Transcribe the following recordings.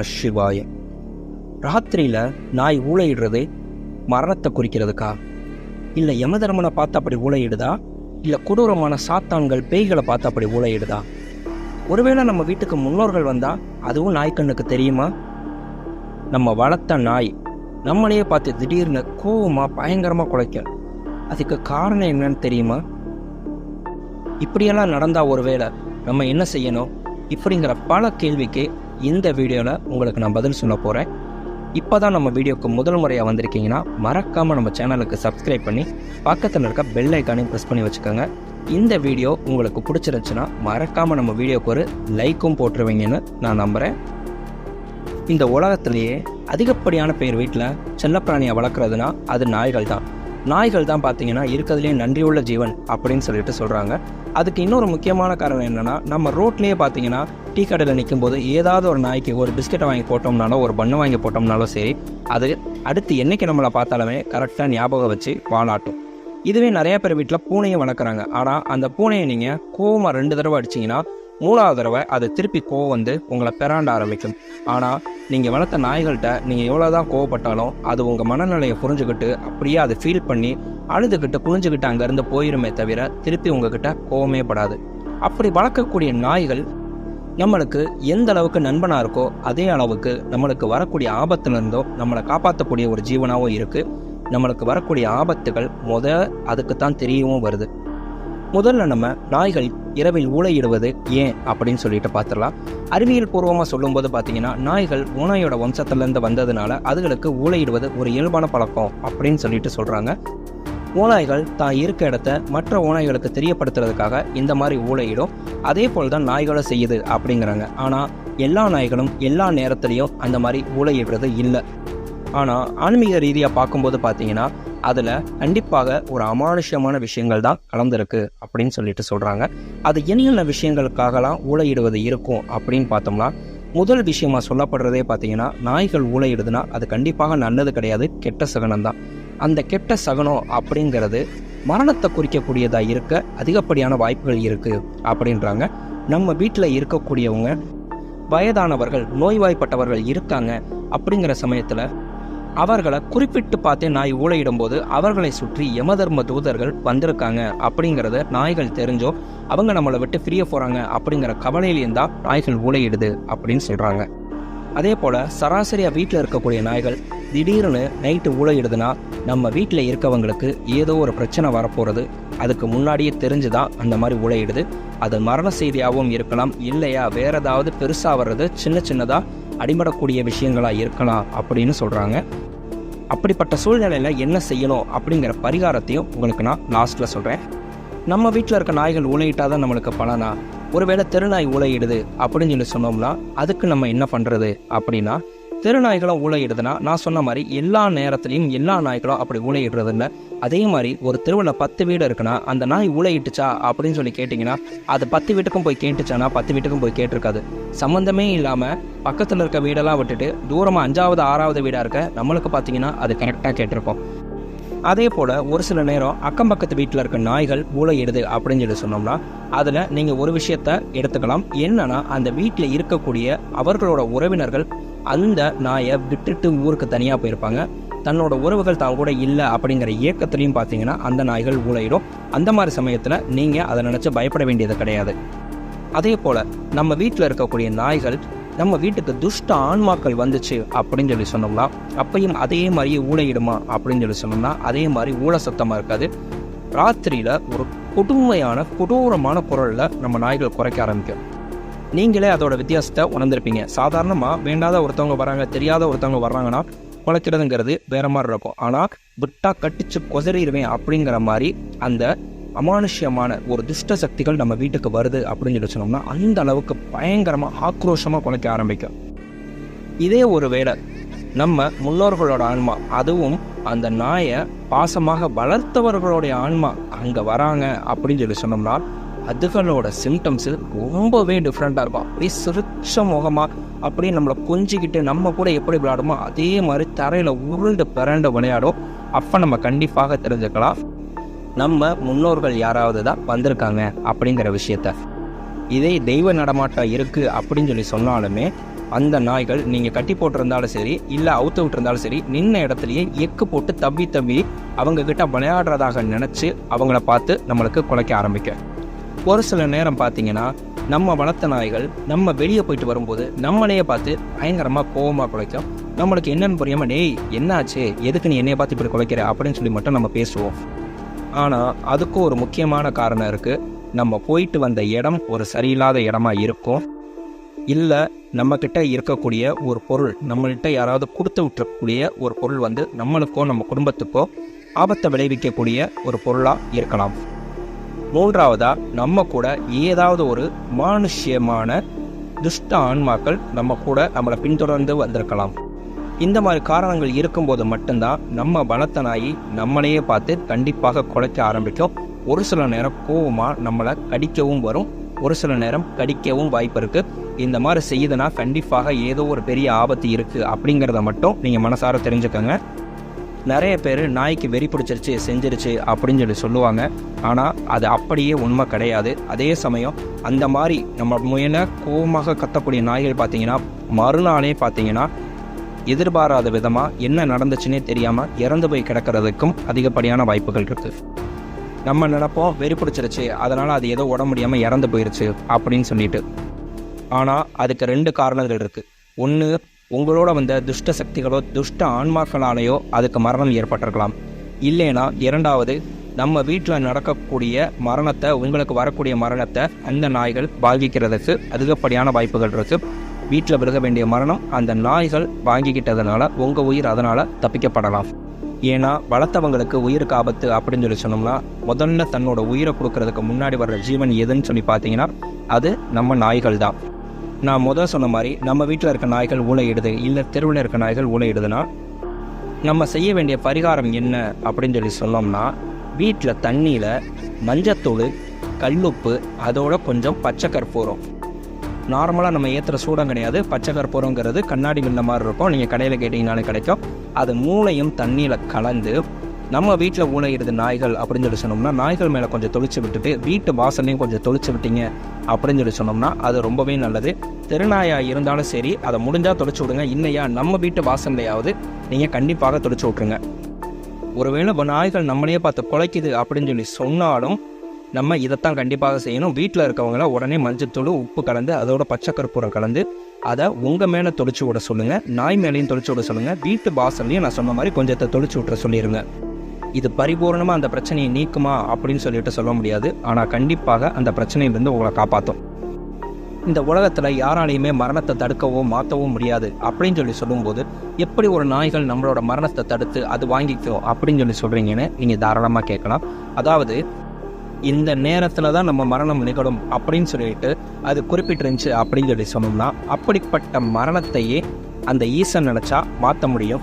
நம சிவாய ராத்திரியில் நாய் ஊழையிடுறது மரணத்தை குறிக்கிறதுக்கா? இல்லை யமதர்மனை பார்த்து அப்படி ஊழையிடுதா இல்லை கொடூரமான சாத்தான்கள் பேய்களை பார்த்து அப்படி ஊழையிடுதா ஒருவேளை நம்ம வீட்டுக்கு முன்னோர்கள் வந்தால் அதுவும் நாய்க்கண்ணுக்கு தெரியுமா? நம்ம வளர்த்த நாய் நம்மளையே பார்த்து திடீர்னு கோவமாக பயங்கரமாக குலைக்கும். அதுக்கு காரணம் என்னன்னு தெரியுமா? இப்படியெல்லாம் நடந்தா ஒருவேளை நம்ம என்ன செய்யணும்? இப்படிங்கிற பல கேள்விக்கு இந்த வீடியோவில் உங்களுக்கு நான் பதில் சொல்ல போகிறேன் இப்போ தான் நம்ம வீடியோக்கு முதல் முறையாக வந்திருக்கீங்கன்னா மறக்காமல் நம்ம சேனலுக்கு சப்ஸ்கிரைப் பண்ணி பக்கத்தில் இருக்க பெல் ஐக்கானையும் ப்ரெஸ் பண்ணி வச்சுக்கோங்க. இந்த வீடியோ உங்களுக்கு பிடிச்சிருந்துச்சுன்னா மறக்காமல் நம்ம வீடியோக்கு ஒரு லைக்கும் போட்டுருவீங்கன்னு நான் நம்புகிறேன் இந்த உலகத்திலேயே அதிகப்படியான பேர் வீட்டில் செல்லப்பிராணியை வளர்க்குறதுனா அது நாய்கள் தான் நாய்கள் தான் பார்த்தீங்கன்னா இருக்கிறதுலே நன்றியுள்ள ஜீவன் அப்படின்னு சொல்லிட்டு சொல்கிறாங்க அதுக்கு இன்னொரு முக்கியமான காரணம் என்னென்னா நம்ம ரோட்லேயே பார்த்தீங்கன்னா டீ கடையில் நிற்கும் போது ஏதாவது ஒரு நாய்க்கு ஒரு பிஸ்கெட்டை வாங்கி போட்டோம்னாலோ ஒரு பண்ணு வாங்கி போட்டோம்னாலும் சரி அது அடுத்து என்னைக்கு நம்மளை பார்த்தாலுமே கரெக்டாக ஞாபகம் வச்சு வாழாட்டும். இதுவே நிறைய பேர் வீட்டில் பூனையை வளர்க்குறாங்க. ஆனால் அந்த பூனையை நீங்கள் கோவமாக ரெண்டு தடவை அடிச்சிங்கன்னா மூணாவது தடவை அது திருப்பி கோவம் வந்து உங்களை பெறாண்ட ஆரம்பிக்கும். ஆனால் நீங்கள் வளர்த்த நாய்கள்கிட்ட நீங்கள் எவ்வளோ தான் கோவப்பட்டாலும் அது உங்கள் மனநிலையை புரிஞ்சுக்கிட்டு அப்படியே அதை ஃபீல் பண்ணி அழுதுகிட்டு புரிஞ்சுக்கிட்டு அங்கேருந்து போயிருமே தவிர திருப்பி உங்ககிட்ட கோவமே படாது. அப்படி வளர்க்கக்கூடிய நாய்கள் நம்மளுக்கு எந்த அளவுக்கு நண்பனாக இருக்கோ அதே அளவுக்கு நம்மளுக்கு வரக்கூடிய ஆபத்துலேருந்தோ நம்மளை காப்பாற்றக்கூடிய ஒரு ஜீவனாகவும் இருக்குது நம்மளுக்கு வரக்கூடிய ஆபத்துகள் முத அதுக்கு தான் தெரியவும் வருது. முதல்ல நம்ம நாய்கள் இரவில் ஊழையிடுவது ஏன் அப்படின்னு சொல்லிட்டு பார்த்துடலாம். அறிவியல் பூர்வமாக சொல்லும்போது பார்த்தீங்கன்னா நாய்கள் ஓனாயோட வம்சத்துலேருந்து வந்ததுனால அதுகளுக்கு ஊழையிடுவது ஒரு இயல்பான பழக்கம் அப்படின்னு சொல்லிட்டு சொல்கிறாங்க ஓநாய்கள் தான் இருக்க இடத்த மற்ற ஓநாய்களுக்கு தெரியப்படுத்துறதுக்காக இந்த மாதிரி ஊழையிடும் அதே போல் தான் நாய்களை செய்யுது அப்படிங்கிறாங்க. ஆனால் எல்லா நாய்களும் எல்லா நேரத்துலையும் அந்த மாதிரி ஊழையிடுறது இல்லை. ஆனால் ஆன்மீக ரீதியாக பார்க்கும்போது பார்த்தீங்கன்னா அதில் கண்டிப்பாக ஒரு அமானுஷ்யமான விஷயங்கள் தான் கலந்துருக்கு அப்படின்னு சொல்லிட்டு சொல்கிறாங்க அது என்னென்ன விஷயங்களுக்காகலாம் ஊழையிடுவது இருக்கும் அப்படின்னு பார்த்தோம்னா முதல் விஷயமா சொல்லப்படுறதே பார்த்தீங்கன்னா நாய்கள் ஊழையிடுதுன்னா அது கண்டிப்பாக நல்லது கிடையாது கெட்ட சகனம் தான். அந்த கெட்ட சகனம் அப்படிங்கிறது மரணத்தை குறிக்கக்கூடியதாக இருக்க அதிகப்படியான வாய்ப்புகள் இருக்குது அப்படின்றாங்க. நம்ம வீட்டில் இருக்கக்கூடியவங்க வயதானவர்கள் நோய்வாய்ப்பட்டவர்கள் இருக்காங்க அப்படிங்கிற சமயத்தில் அவர்களை குறிப்பிட்டு பார்த்து நாய் ஊழையிடும் போது அவர்களை சுற்றி யமதர்ம தூதர்கள் வந்திருக்காங்க அப்படிங்கிறத நாய்கள் தெரிஞ்சோ அவங்க நம்மளை விட்டு ஃப்ரீயாக போகிறாங்க அப்படிங்கிற கவலையிலேயும் தான் நாய்கள் ஊழையிடுது அப்படின்னு சொல்கிறாங்க அதே போல் சராசரியாக வீட்டில் இருக்கக்கூடிய நாய்கள் திடீர்னு நைட்டு ஊழையிடுதுன்னா நம்ம வீட்டில் இருக்கவங்களுக்கு ஏதோ ஒரு பிரச்சனை வரப்போகிறது அதுக்கு முன்னாடியே தெரிஞ்சு தான் அந்த மாதிரி ஊழையிடுது அது மரண செய்தியாகவும் இருக்கலாம் இல்லையா வேற ஏதாவது பெருசாக வர்றது சின்ன சின்னதாக அடிபடக்கூடிய விஷயங்களாக இருக்கலாம் அப்படின்னு சொல்கிறாங்க அப்படிப்பட்ட சூழ்நிலையில் என்ன செய்யணும் அப்படிங்கிற பரிகாரத்தையும் உங்களுக்கு நான் லாஸ்ட்டில் சொல்கிறேன் நம்ம வீட்டில் இருக்க நாய்கள் ஊழையிட்டால் தான் நம்மளுக்கு பலனா? ஒருவேளை தெருநாய் ஊழையிடுது அப்படின்னு சொல்லி சொன்னோம்னா அதுக்கு நம்ம என்ன பண்ணுறது அப்படின்னா தெருநாய்களும் ஊழையிடுதுன்னா நான் சொன்ன மாதிரி எல்லா நேரத்துலையும் எல்லா நாய்களும் அப்படி ஊழையிடுறது இல்லை அதே மாதிரி ஒரு தெருவில் பத்து வீடு இருக்குன்னா அந்த நாய் ஊழையிட்டுச்சா அப்படின்னு சொல்லி கேட்டிங்கன்னா அது பத்து வீட்டுக்கும் போய் கேட்டுச்சானா பத்து வீட்டுக்கும் போய் கேட்டிருக்காது. சம்மந்தமே இல்லாமல் பக்கத்தில் இருக்க வீடெல்லாம் விட்டுட்டு தூரமாக அஞ்சாவது ஆறாவது வீடாக இருக்க நம்மளுக்கு பார்த்தீங்கன்னா அது கரெக்டாக கேட்டிருப்போம் அதே போல் ஒரு சில நேரம் அக்கம் பக்கத்து வீட்டில் இருக்க நாய்கள் ஊழையிடுது அப்படின்னு சொல்லி சொன்னோம்னா அதில் நீங்கள் ஒரு விஷயத்த எடுத்துக்கலாம். என்னன்னா அந்த வீட்டில் இருக்கக்கூடிய அவர்களோட உறவினர்கள் அந்த நாயை விட்டுட்டு ஊருக்கு தனியாக போயிருப்பாங்க. தன்னோட உறவுகள் தான் கூட இல்லை அப்படிங்கிற இயக்கத்துலையும் பார்த்தீங்கன்னா அந்த நாய்கள் ஊழையிடும். அந்த மாதிரி சமயத்தில் நீங்கள் அதை நினச்சி பயப்பட வேண்டியது கிடையாது. அதே போல் நம்ம வீட்டில் இருக்கக்கூடிய நாய்கள் நம்ம வீட்டுக்கு துஷ்ட ஆன்மாக்கள் வந்துச்சு அப்படின்னு சொல்லி சொன்னோம்னா அப்பையும் அதே மாதிரியே ஊழையிடுமா அப்படின்னு சொல்லி சொன்னோம்னா அதே மாதிரி ஊழ சத்தமாக இருக்காது. ராத்திரியில் ஒரு கொடுமையான கொடூரமான குரலில் நம்ம நாய்கள் குறைக்க ஆரம்பிக்கும். நீங்களே அதோட வித்தியாசத்தை உணர்ந்திருப்பீங்க. சாதாரணமாக வேண்டாத ஒருத்தவங்க வராங்க தெரியாத ஒருத்தவங்க வர்றாங்கன்னா குலைக்கிறதுங்கிறது வேற மாதிரி இருக்கும். ஆனால் விட்டா கட்டிச்சு கொசறிடுவேன் அப்படிங்கிற மாதிரி அந்த அமானுஷ்யமான ஒரு துஷ்ட சக்திகள் நம்ம வீட்டுக்கு வருது அப்படின்னு சொல்லி சொன்னோம்னா அந்த அளவுக்கு பயங்கரமாக ஆக்ரோஷமாக குலைக்க ஆரம்பிக்கும். இதே ஒரு வேளை நம்ம முன்னோர்களோட ஆன்மா அதுவும் அந்த நாயை பாசமாக வளர்த்தவர்களுடைய ஆன்மா அங்கே வராங்க அப்படின்னு சொல்லி சொன்னோம்னால் அதுகளோட சிம்டம்ஸ் ரொம்பவே டிஃப்ரெண்ட்டாக இருக்கும். அப்படியே சிரிச்ச முகமாக அப்படியே நம்மளை கொஞ்சிக்கிட்டு நம்ம கூட எப்படி விளையாடுமோ அதே மாதிரி தரையில் உருண்டு பிறண்டு விளையாடும். அப்போ நம்ம கண்டிப்பாக தெரிஞ்சுக்கலாம். நம்ம முன்னோர்கள் யாராவது தான் வந்திருக்காங்க அப்படிங்கிற விஷயத்த. இதே தெய்வ நடமாட்டம் இருக்குது அப்படின்னு சொல்லி சொன்னாலுமே அந்த நாய்கள் நீங்கள் கட்டி போட்டிருந்தாலும் சரி இல்லை அவுத்து விட்டுருந்தாலும் சரி நின்ன இடத்துலையே எக்கு போட்டு தப்பி தம்பி அவங்கக்கிட்ட விளையாடுறதாக நினச்சி அவங்கள பார்த்து நம்மளுக்கு குலைக்க ஆரம்பிக்கும். ஒரு சில நேரம் பார்த்தீங்கன்னா நம்ம வளர்த்த நாய்கள் நம்ம வெளியே போயிட்டு வரும்போது நம்மளையே பார்த்து பயங்கரமாக கோவமாக குலைக்கும். நம்மளுக்கு என்னன்னு புரியாமல் டேய் என்னாச்சு? எதுக்கு நீ என்னைய பார்த்து இப்படி குலைக்கிற? அப்படின்னு சொல்லி மட்டும் நம்ம பேசுவோம். ஆனால் அதுக்கும் ஒரு முக்கியமான காரணம் இருக்குது நம்ம போயிட்டு வந்த இடம் ஒரு சரியில்லாத இடமா இருக்கும். இல்லை நம்மக்கிட்ட இருக்கக்கூடிய ஒரு பொருள் நம்மள்கிட்ட யாராவது கொடுத்து விட்டுறக்கூடிய ஒரு பொருள் வந்து நம்மளுக்கோ நம்ம குடும்பத்துக்கோ ஆபத்தை விளைவிக்கக்கூடிய ஒரு பொருளாக இருக்கலாம். மூன்றாவதா நம்ம கூட ஏதாவது ஒரு மானுஷ்யமான துஷ்ட ஆன்மாக்கள் நம்ம கூட நம்மளை பின்தொடர்ந்து வந்திருக்கலாம். இந்த மாதிரி காரணங்கள் இருக்கும்போது மட்டும்தான் நம்ம பலத்த நாயி நம்மளையே பார்த்து கண்டிப்பாக குலைக்க ஆரம்பிக்கும். ஒரு சில நேரம் கோவமாக நம்மளை கடிக்கவும் வரும். ஒரு சில நேரம் கடிக்கவும் வாய்ப்பு இருக்குது இந்த மாதிரி செய்யுதுன்னா கண்டிப்பாக ஏதோ ஒரு பெரிய ஆபத்து இருக்குது அப்படிங்கிறத மட்டும் நீங்கள் மனசார தெரிஞ்சுக்கோங்க. நிறைய பேர் நாய்க்கு வெறி பிடிச்சிருச்சு செஞ்சிருச்சு அப்படின்னு சொல்லி சொல்லுவாங்க. ஆனால் அது அப்படியே உண்மை கிடையாது. அதே சமயம் அந்த மாதிரி நம்ம முயல கோபமாக கத்தக்கூடிய நாய்கள் பார்த்தீங்கன்னா மறுநாளே பார்த்தீங்கன்னா எதிர்பாராத விதமாக என்ன நடந்துச்சுன்னே தெரியாமல் இறந்து போய் கிடக்கிறதுக்கும் அதிகப்படியான வாய்ப்புகள் இருக்குது நம்ம நினப்போம் வெறி பிடிச்சிருச்சு அதனால் அது ஏதோ உட முடியாமல் இறந்து போயிருச்சு அப்படின்னு சொல்லிட்டு. ஆனால் அதுக்கு ரெண்டு காரணங்கள் இருக்குது ஒன்று உங்களோட வந்த துஷ்ட சக்திகளோ துஷ்ட ஆன்மாக்களாலேயோ அதுக்கு மரணம் ஏற்பட்டிருக்கலாம். இல்லைனா இரண்டாவது நம்ம வீட்டில் நடக்கக்கூடிய மரணத்தை உங்களுக்கு வரக்கூடிய மரணத்தை அந்த நாய்கள் பாதிக்கிறதுக்கு அதிகப்படியான வாய்ப்புகள் இருக்குது வீட்டில் விலக வேண்டிய மரணம் அந்த நாய்கள் வாங்கிக்கிட்டதுனால உங்கள் உயிர் அதனால் தப்பிக்கப்படலாம். ஏன்னா வளர்த்தவங்களுக்கு உயிருக்கு ஆபத்து அப்படின்னு சொல்லி சொன்னோம்னா முதல்ல தன்னோட உயிரை கொடுக்கறதுக்கு முன்னாடி வர்ற ஜீவன் எதுன்னு சொல்லி பார்த்தீங்கன்னா அது நம்ம நாய்கள் தான் நான் முதல் சொன்ன மாதிரி நம்ம வீட்டில் இருக்க நாய்கள் ஊழையிடுது இல்லை தெருவில் இருக்க நாய்கள் ஊழையிடுதுன்னா நம்ம செய்ய வேண்டிய பரிகாரம் என்ன அப்படின்னு சொல்லி சொன்னோம்னா வீட்டில் தண்ணியில் மஞ்சத்தூள் கல்லுப்பு அதோட கொஞ்சம் பச்சை கற்பூரம். நார்மலாக நம்ம ஏற்றுற சூடம் கிடையாது. பச்சை கற்பூரங்கிறது கண்ணாடி மின்ன மாதிரி இருக்கும். நீங்கள் கடையில் கேட்டிங்கனாலும் கிடைக்கும். அது மூளையும் தண்ணியில் கலந்து நம்ம வீட்டில் ஊனையிறது நாய்கள் அப்படின்னு சொல்லி சொன்னோம்னா நாய்கள் மேலே கொஞ்சம் தொளிச்சு விட்டுட்டு வீட்டு வாசல்லையும் கொஞ்சம் தொளிச்சு விட்டீங்க அப்படின்னு சொல்லி சொன்னோம்னா அது ரொம்பவே நல்லது. தெருநாயாக இருந்தாலும் சரி அதை முடிஞ்சால் தொளிச்சு விடுங்க. இல்லையா நம்ம வீட்டு வாசல்லையாவது நீங்கள் கண்டிப்பாக தொளிச்சு விட்ருங்க ஒருவேளை இப்போ நாய்கள் நம்மளையே பார்த்து குலைக்குது அப்படின்னு சொல்லி சொன்னாலும் நம்ம இதைத்தான் கண்டிப்பாக செய்யணும். வீட்டில் இருக்கவங்கள உடனே மஞ்சத்தூள் உப்பு கலந்து அதோட பச்சை கற்பூரம் கலந்து அதை உங்கள் மேலே தொளிச்சு விட சொல்லுங்கள் நாய் மேலேயும் தொளிச்சு விட சொல்லுங்கள் வீட்டு வாசல்லையும் நான் சொன்ன மாதிரி கொஞ்சத்தை தொளிச்சு விட்ற சொல்லிடுங்க இது பரிபூர்ணமாக அந்த பிரச்சனையை நீக்குமா அப்படின்னு சொல்லிட்டு சொல்ல முடியாது. ஆனால் கண்டிப்பாக அந்த பிரச்சனையிலிருந்து உங்களை காப்பாற்றும் இந்த உலகத்தில் யாராலையுமே மரணத்தை தடுக்கவோ மாற்றவோ முடியாது அப்படின்னு சொல்லி சொல்லும்போது எப்படி ஒரு நாய்கள் நம்மளோட மரணத்தை தடுத்து அது வாங்கிக்கும் அப்படின்னு சொல்லி சொல்கிறீங்கன்னு நீங்கள் தாராளமாக கேட்கலாம். அதாவது இந்த நேரத்தில் தான் நம்ம மரணம் நிகழும் அப்படின்னு சொல்லிட்டு அது குறிப்பிட்டிருந்துச்சு அப்படின்னு சொல்லி சொன்னோம்னா அப்படிப்பட்ட மரணத்தையே அந்த ஈசன் நினச்சா மாற்ற முடியும்.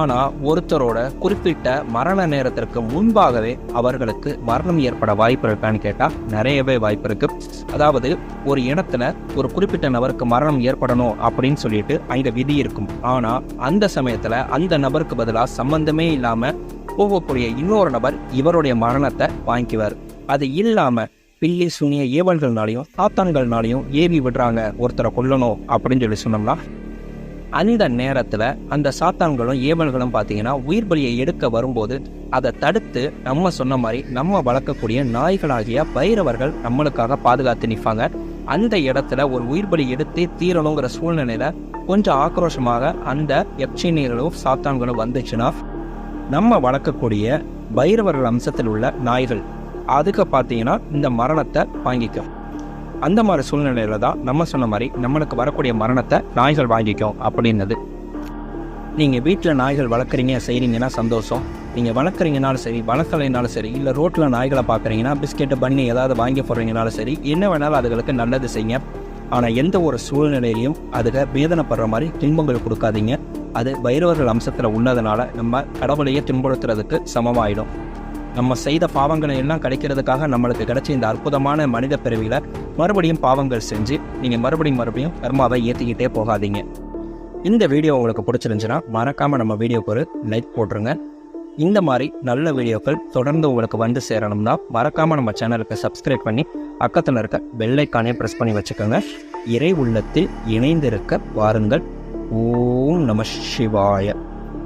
ஆனால் ஒருத்தரோட குறிப்பிட்ட மரண நேரத்திற்கு முன்பாகவே அவர்களுக்கு மரணம் ஏற்பட வாய்ப்பு இருக்கான்னு கேட்டால் நிறையவே வாய்ப்பு இருக்கு. அதாவது ஒரு இடத்துல ஒரு குறிப்பிட்ட நபருக்கு மரணம் ஏற்படணும் அப்படின்னு சொல்லிட்டு அங்கே விதி இருக்கும். ஆனால் அந்த சமயத்தில் அந்த நபருக்கு பதிலாக சம்பந்தமே இல்லாமல் போகக்கூடிய இன்னொரு நபர் இவருடைய மரணத்தை வாங்கிக்குவார். அது இல்லாமல் பில்லி சுனிய ஏவல்கள்னாலையும் சாத்தான்கள்னாலையும் ஏவி விடுறாங்க. ஒருத்தரை கொல்லணும் அப்படின்னு சொல்லி சொன்னோம்னா அந்த நேரத்தில் அந்த சாத்தான்களும் ஏவல்களும் பார்த்தீங்கன்னா உயிர் பலியை எடுக்க வரும்போது அதை தடுத்து நம்ம சொன்ன மாதிரி நம்ம வளர்க்கக்கூடிய நாய்களாகிய பைரவர்கள் நம்மளுக்காக பாதுகாத்து நிற்பாங்க. அந்த இடத்துல ஒரு உயிர் பலி எடுத்து தீரணுங்கிற சூழ்நிலையில கொஞ்சம் ஆக்ரோஷமாக அந்த எப்சினியர்களும் சாத்தான்களும் வந்துச்சுன்னா நம்ம வளர்க்கக்கூடிய பைரவர்கள் அம்சத்தில் உள்ள நாய்கள் அதுக்கு பார்த்தீங்கன்னா இந்த மரணத்தை வாங்கிக்கும். அந்த மாதிரி சூழ்நிலையில தான் நம்ம சொன்ன மாதிரி நம்மளுக்கு வரக்கூடிய மரணத்தை நாய்கள் வாங்கிக்கும் அப்படின்னது. நீங்கள் வீட்டில் நாய்கள் வளர்க்குறீங்க செய்கிறீங்கன்னா சந்தோஷம். நீங்கள் வளர்க்குறீங்கனாலும் சரி வளர்க்கலைனாலும் சரி இல்லை ரோட்டில் நாய்களை பார்க்குறீங்கன்னா பிஸ்கெட்டு பண்ணி ஏதாவது வாங்கி போடுறீங்கனாலும் சரி என்ன வேணாலும் அதுகளுக்கு நல்லது செய்யுங்க. ஆனால் எந்த ஒரு சூழ்நிலையிலையும் அதுக வேதனைப்படுற மாதிரி துன்பங்கள் கொடுக்காதீங்க. அது பைரவர்கள் அம்சத்தில் உள்ளதுனால நம்ம கடவுளையே துன்புறுத்துறதுக்கு சமமாயிடும். நம்ம செய்த பாவங்களை எல்லாம் கிடைக்கிறதுக்காக நம்மளுக்கு கிடைச்ச இந்த அற்புதமான மனித பிறவியில் மறுபடியும் பாவங்கள் செஞ்சு நீங்கள் மறுபடியும் மறுபடியும் கர்மாவை ஏற்றிக்கிட்டே போகாதீங்க. இந்த வீடியோ உங்களுக்கு பிடிச்சிருந்துச்சுன்னா மறக்காமல் நம்ம வீடியோக்கு ஒரு லைக் போட்டுருங்க. இந்த மாதிரி நல்ல வீடியோக்கள் தொடர்ந்து உங்களுக்கு வந்து சேரணும்னா மறக்காமல் நம்ம சேனலுக்கு சப்ஸ்கிரைப் பண்ணி பக்கத்தில் இருக்க பெல்லைக்கானே ப்ரெஸ் பண்ணி வச்சுக்கோங்க. இறை உள்ளத்தில் இணைந்திருக்க வாருங்கள். ஓம் நம சிவாய.